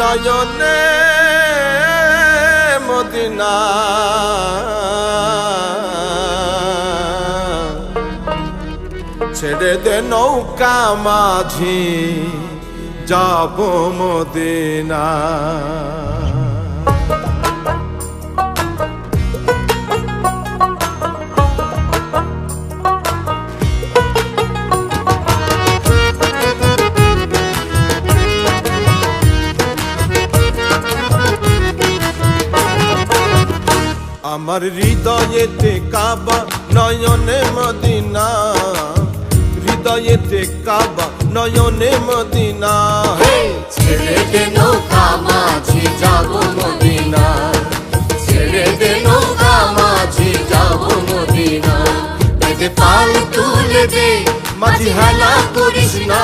নয়নে মদিনা। ছেড়ে দে নৌকা মাঝি যাব মদিনা। আমার হৃদয়েতে কাবা, নয়নে মদিনা। হৃদয়েতে কাবা, নয়নে মদিনা। ছেড়ে দে নৌকা যাব মদিনা। ছেড়ে দে নৌকা যাব মদিনা। দে পাল তুলে দে, মাঝি হেলা করিস না।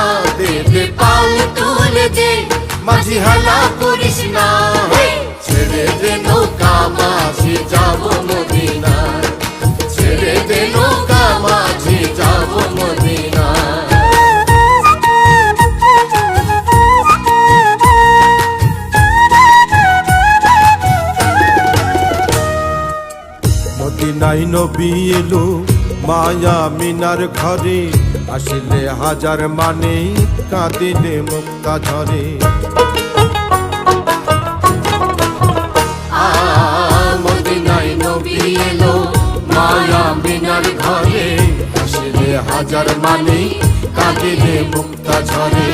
দে পাল তুলে দে, মাঝি হেলা করিস না। মদিনাই নবী মায়া মিনার ঘরে। আসিলে হাজার মানে কাঁদিলে মুক্তা ঝরে। মিনার ঘরে। আসলে হাজার মানে কাঁদিলে মুক্তা ঝরে।